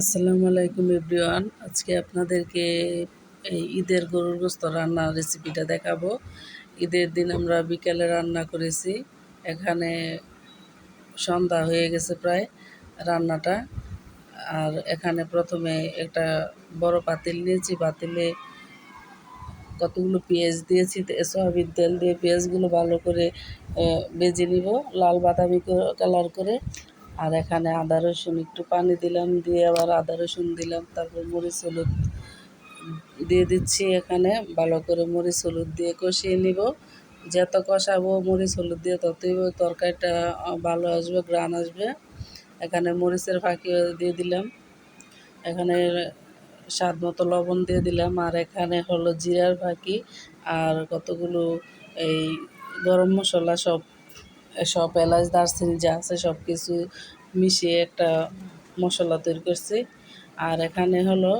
আসসালামু আলাইকুম এভরিওয়ান। আজকে আপনাদেরকে এই ঈদের গরুর গোস্ত রান্নার রেসিপিটা দেখাবো। ঈদের দিন আমরা বিকেলে রান্না করেছি। এখানে সন্ধ্যা হয়ে গেছে প্রায় রান্নাটা। আর এখানে প্রথমে একটা বড় পাতিল নিয়েছি। পাতিলে কতগুলো পেঁয়াজ দিয়েছি, সয়াবিন তেল দিয়ে পেঁয়াজগুলো ভালো করে বেজে নিব, লাল বাদামি কালার করে। আর এখানে আদা রসুন একটু পানি দিলাম, দিয়ে আবার আদা রসুন দিলাম, তারপর মরিচ, হলুদ দিয়ে দিচ্ছি এখানে। ভালো করে মরিচ, হলুদ দিয়ে কষিয়ে নিব। যত কষাবো মরিচ, হলুদ দিয়ে ততই তরকারিটা ভালো আসবে গ্রান আসবে। এখানে মরিচের ফাঁকি দিয়ে দিলাম। এখানে স্বাদ মতো লবণ দিয়ে দিলাম। আর এখানে হলো জিরার ফাঁকি। আর কতগুলো এই গরম মশলা সব সব এলাচ, দারচিনি যা আছে সব কিছু মিশিয়ে একটা মশলা তৈরি করছি। আর এখানে হলো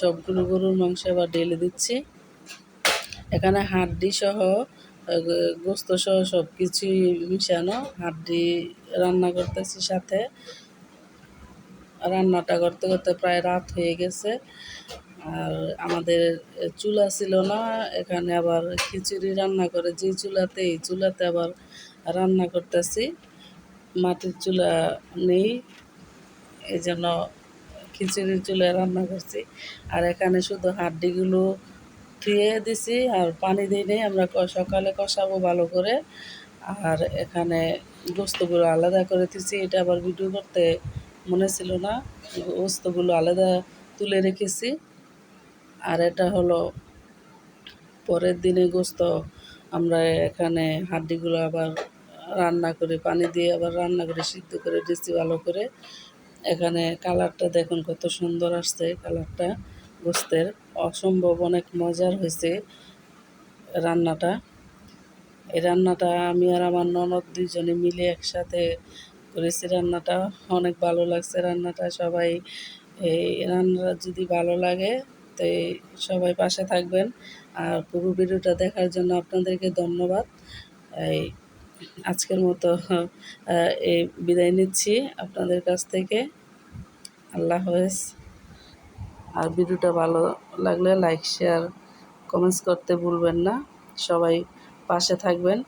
সবগুলো গরুর মাংস আবার ঢেলে দিচ্ছি। এখানে হাড্ডি সহ, গোস্ত সহ সব কিছুই মিশানো। হাড্ডি রান্না করতেছি সাথে। রান্নাটা করতে করতে প্রায় রাত হয়ে গেছে। আর আমাদের চুলা ছিল না, এখানে আবার খিচুড়ি রান্না করে যে চুলাতে, এই চুলাতে আবার রান্না করতেছি। মাটির চুলা নেই, এই জন্য খিচুড়ির চুলায় রান্না করছি। আর এখানে শুধু হাড্ডিগুলো ধুয়ে দিছি আর পানি দিই নেই, আমরা সকালে কষাবো ভালো করে। আর এখানে গোস্তগুলো আলাদা করে দিছি, এটা আবার ভিডিও করতে মনে ছিল না। গোস্তগুলো আলাদা তুলে রেখেছি। আর এটা হলো পরের দিনে গোস্ত। আমরা এখানে হাড্ডিগুলো আবার রান্না করে, পানি দিয়ে আবার রান্না করে, সিদ্ধ করে দিচ্ছি ভালো করে। এখানে কালারটা দেখুন কত সুন্দর আসছে কালারটা গোস্তের অসম্ভব অনেক মজার হয়েছে রান্নাটা। এই রান্নাটা আমি আর আমার ননদ দুইজনে মিলে একসাথে করেছি রান্নাটা। অনেক ভালো লাগছে রান্নাটা, সবাই এই রান্নাটা যদি ভালো লাগে তো সবাই পাশে থাকবেন। আর পুরো ভিডিওটা দেখার জন্য আপনাদেরকে ধন্যবাদ। এই আজকের মতো এই বিদায় নিচ্ছি আপনাদের কাছ থেকে। আল্লাহ হাফেজ। আর ভিডিওটা ভালো লাগলে লাইক, শেয়ার, কমেন্টস করতে ভুলবেন না। সবাই পাশে থাকবেন।